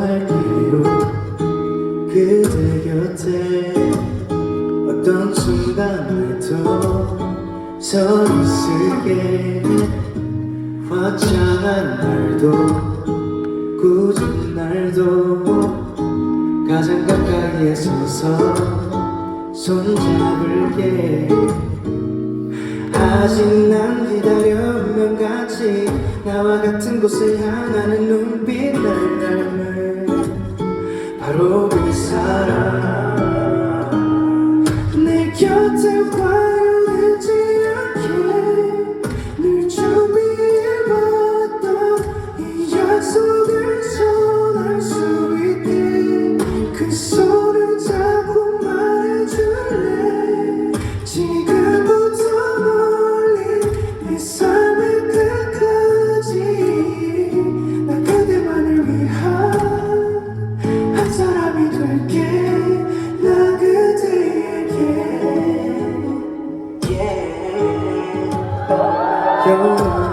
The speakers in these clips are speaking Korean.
기억할게요. 그대 곁에 어떤 순간에도 서 있을게. 화창한 날도 꾸준 날도 가장 가까이에 서서 손잡을게. 아직 난 기다려면 같이 나와 같은 곳을 향하는 눈빛 날 닮은 바로 그 사람. 내 곁에 와요되지 않게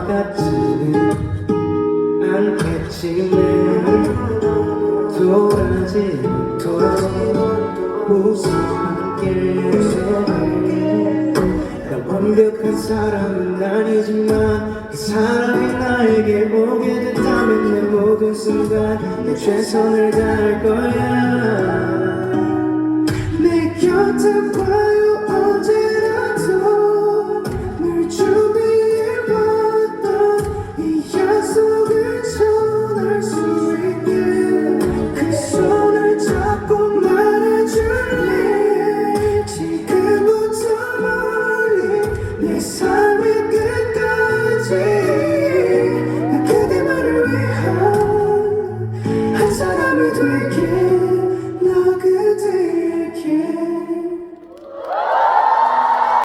같지는 않겠지만 돌아지 않도록 웃어할게 나 완벽한 사람은 아니지만 그 사람이 나에게 오게 된다면 내 모든 순간 내 최선을 다할 거야. 내 곁에 와요